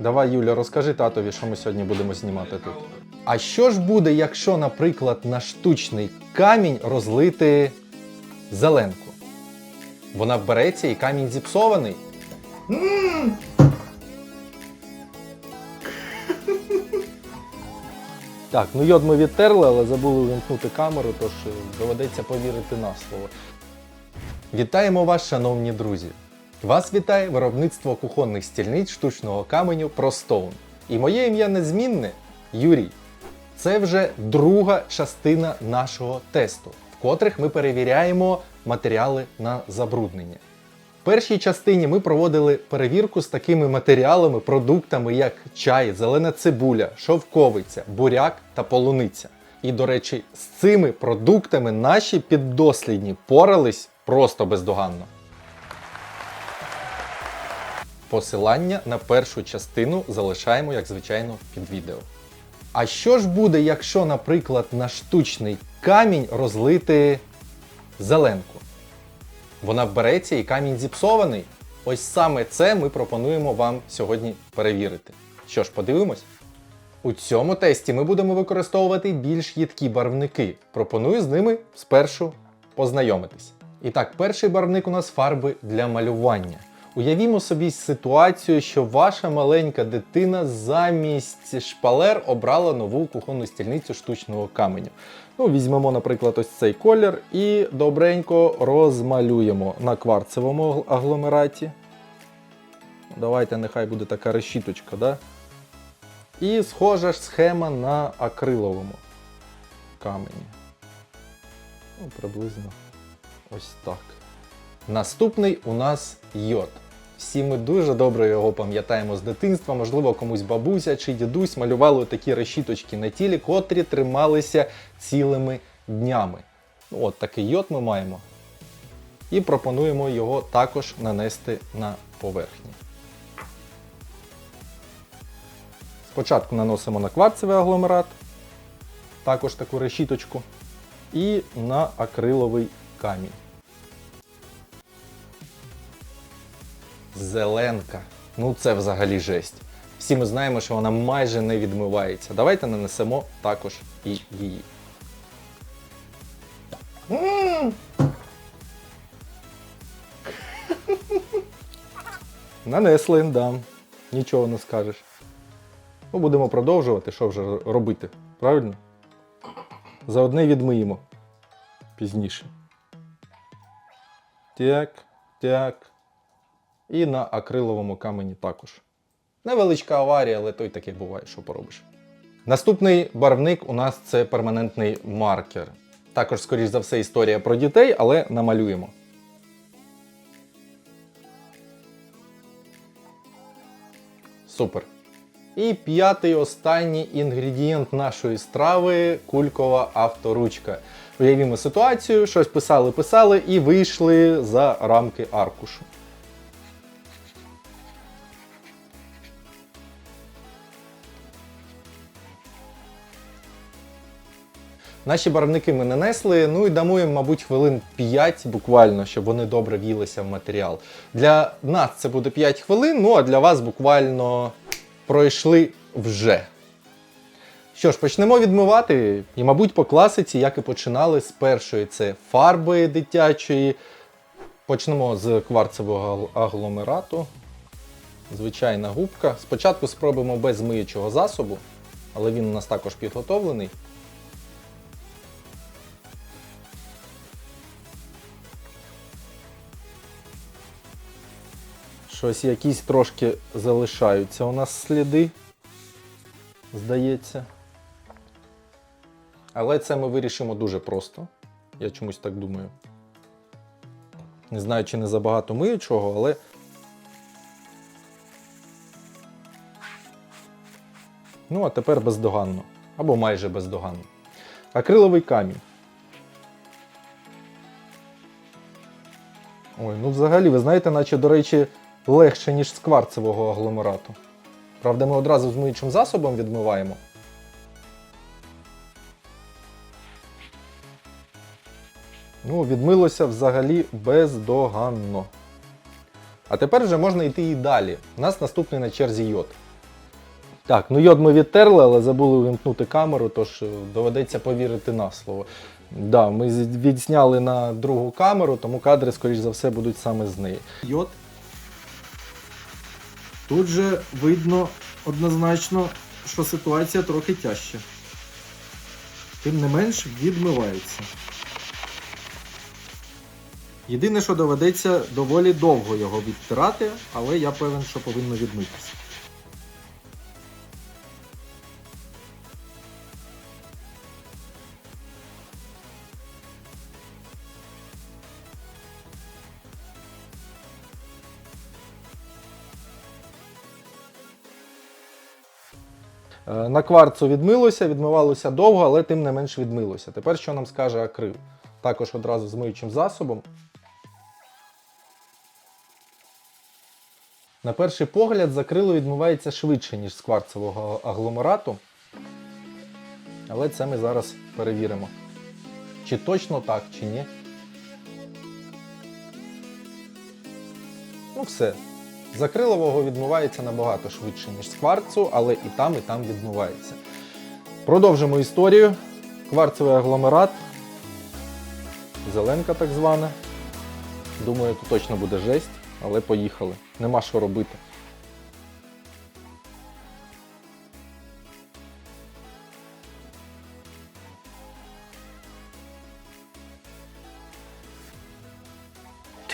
Давай, Юля, розкажи татові, що ми сьогодні будемо знімати тут. А що ж буде, якщо, наприклад, на штучний камінь розлити зеленку? Вона вбереться і камінь зіпсований. Так, ну йод ми відтерли, але забули вимкнути камеру, тож е, доведеться повірити на слово. Вітаємо вас, шановні друзі! Вас вітає виробництво кухонних стільниць штучного каменю ProStone. І моє ім'я незмінне Юрій. Це вже друга частина нашого тесту, в котрих ми перевіряємо матеріали на забруднення. В першій частині ми проводили перевірку з такими матеріалами, продуктами, як чай, зелена цибуля, шовковиця, буряк та полуниця. І, до речі, з цими продуктами наші піддослідні порались просто бездоганно. Посилання на першу частину залишаємо, як звичайно, під відео. А що ж буде, якщо, наприклад, на штучний камінь розлити зеленку? Вона вбереться і камінь зіпсований. Ось саме це ми пропонуємо вам сьогодні перевірити. Що ж, подивимось? У цьому тесті ми будемо використовувати більш їдкі барвники. Пропоную з ними спершу познайомитись. І так, перший барвник у нас фарби для малювання. Уявімо собі ситуацію, що ваша маленька дитина замість шпалер обрала нову кухонну стільницю штучного каменю. Ну, візьмемо, наприклад, ось цей колір і добренько розмалюємо на кварцевому агломераті. Давайте, нехай буде така решіточка, да? І схожа ж схема на акриловому камені. Ну, приблизно ось так. Наступний у нас йод. Всі ми дуже добре його пам'ятаємо з дитинства, можливо, комусь бабуся чи дідусь малювали такі решіточки на тілі, котрі трималися цілими днями. Ну, От такий йод ми маємо. І пропонуємо його також нанести на поверхні. Спочатку наносимо на кварцевий агломерат, також таку решіточку, і на акриловий камінь. Зеленка. Ну це взагалі жесть. Всі ми знаємо, що вона майже не відмивається. Давайте нанесемо також і її. Нанесли, да. Нічого не скажеш. Ну, будемо продовжувати, що вже робити. Правильно? Заодне відмиємо пізніше. Так, так. І на акриловому камені також. Невеличка аварія, але той таки буває, що поробиш. Наступний барвник у нас це перманентний маркер. Також, скоріш за все, історія про дітей, але намалюємо. Супер. І п'ятий останній інгредієнт нашої страви кулькова авторучка. Уявімо ситуацію, щось писали, писали і вийшли за рамки аркушу. Наші барвники ми нанесли, ну і дамо їм, мабуть, хвилин 5 буквально, щоб вони добре в'їлися в матеріал. Для нас це буде 5 хвилин, ну а для вас буквально пройшли вже. Що ж, почнемо відмивати. І, мабуть, по класиці, як і починали з першої, це фарби дитячої. Почнемо з кварцевого агломерату. Звичайна губка. Спочатку спробуємо без миючого засобу, але він у нас також підготовлений. Щось якісь трошки залишаються у нас сліди, здається. Але це ми вирішимо дуже просто. Я чомусь так думаю. Не знаю, чи не забагато миючого, але. Ну, а тепер бездоганно. Або майже бездоганно. Акриловий камінь. Ой, ну взагалі, ви знаєте, наче, до речі, легше, ніж з кварцевого агломерату. Правда, ми одразу з миючим засобом відмиваємо. Ну, відмилося взагалі бездоганно. А тепер вже можна йти і далі. У нас наступний на черзі йод. Так, ну йод ми відтерли, але забули вимкнути камеру, тож е, доведеться повірити на слово. Да, ми відзняли на другу камеру, тому кадри, скоріш за все, будуть саме з неї. Йод. Тут же видно однозначно, що ситуація трохи тяжча. Тим не менш, відмивається. Єдине, що доведеться доволі довго його відтирати, але я певен, що повинно відмитися. На кварцу відмилося, відмивалося довго, але тим не менш відмилося. Тепер що нам скаже акрил? Також одразу з миючим засобом. На перший погляд, з акрилу відмивається швидше, ніж з кварцевого агломерату. Але це ми зараз перевіримо. Чи точно так, чи ні. Ну все. З акрилового відмивається набагато швидше, ніж з кварцу, але і там, і там відмивається. Продовжимо історію. Кварцевий агломерат. Зеленка так звана. Думаю, тут точно буде жесть, але поїхали. Нема що робити.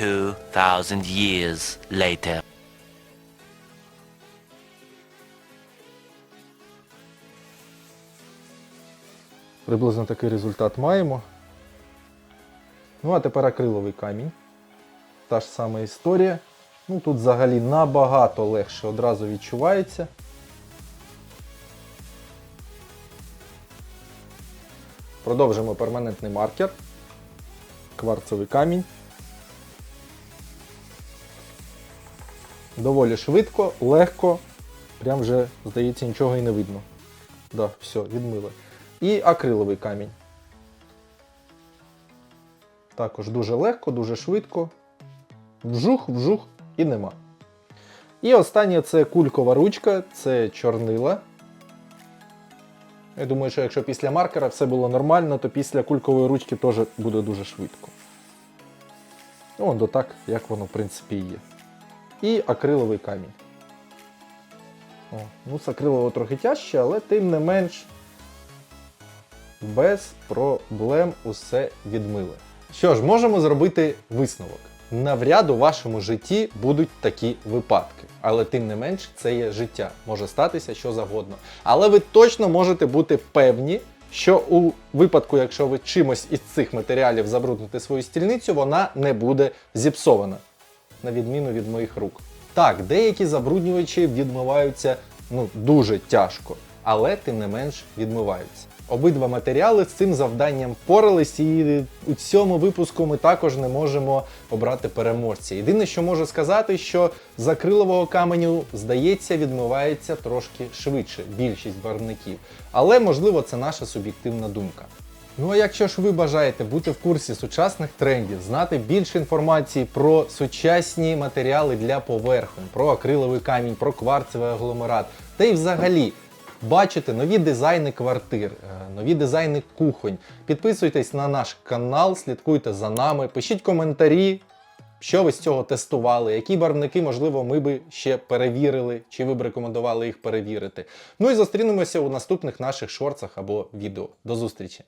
Two thousand years later. Приблизно такий результат маємо. Ну, а тепер акриловий камінь. Та ж сама історія. Ну, тут взагалі набагато легше одразу відчувається. Продовжимо перманентний маркер. Кварцевий камінь. Доволі швидко, легко. Прям вже, здається, нічого і не видно. Да, все, відмили. І акриловий камінь. Також дуже легко, дуже швидко. Вжух, вжух і нема. І останнє це кулькова ручка, це чорнила. Я думаю, що якщо після маркера все було нормально, то після кулькової ручки теж буде дуже швидко. Ну, до так, як воно в принципі є. І акриловий камінь. О, ну, з акрилового трохи тяжче, але тим не менш без проблем усе відмили. Що ж, можемо зробити висновок. Навряд у вашому житті будуть такі випадки, але тим не менш це є життя. Може статися що завгодно. Але ви точно можете бути певні, що у випадку, якщо ви чимось із цих матеріалів забрудните свою стільницю, вона не буде зіпсована, на відміну від моїх рук. Так, деякі забруднювачі відмиваються ну, дуже тяжко, але тим не менш відмиваються. Обидва матеріали з цим завданням впорались, і у цьому випуску ми також не можемо обрати переможця. Єдине, що можу сказати, що з акрилового каменю, здається, відмивається трошки швидше більшість барвників. Але можливо це наша суб'єктивна думка. Ну а якщо ж ви бажаєте бути в курсі сучасних трендів, знати більше інформації про сучасні матеріали для поверхонь, про акриловий камінь, про кварцевий агломерат, та й взагалі бачити нові дизайни квартир, е, нові дизайни кухонь, підписуйтесь на наш канал, слідкуйте за нами, пишіть коментарі. Що ви з цього тестували? Які барвники, можливо, ми би ще перевірили, чи ви б рекомендували їх перевірити? Ну і зустрінемося у наступних наших шорцах або відео. До зустрічі!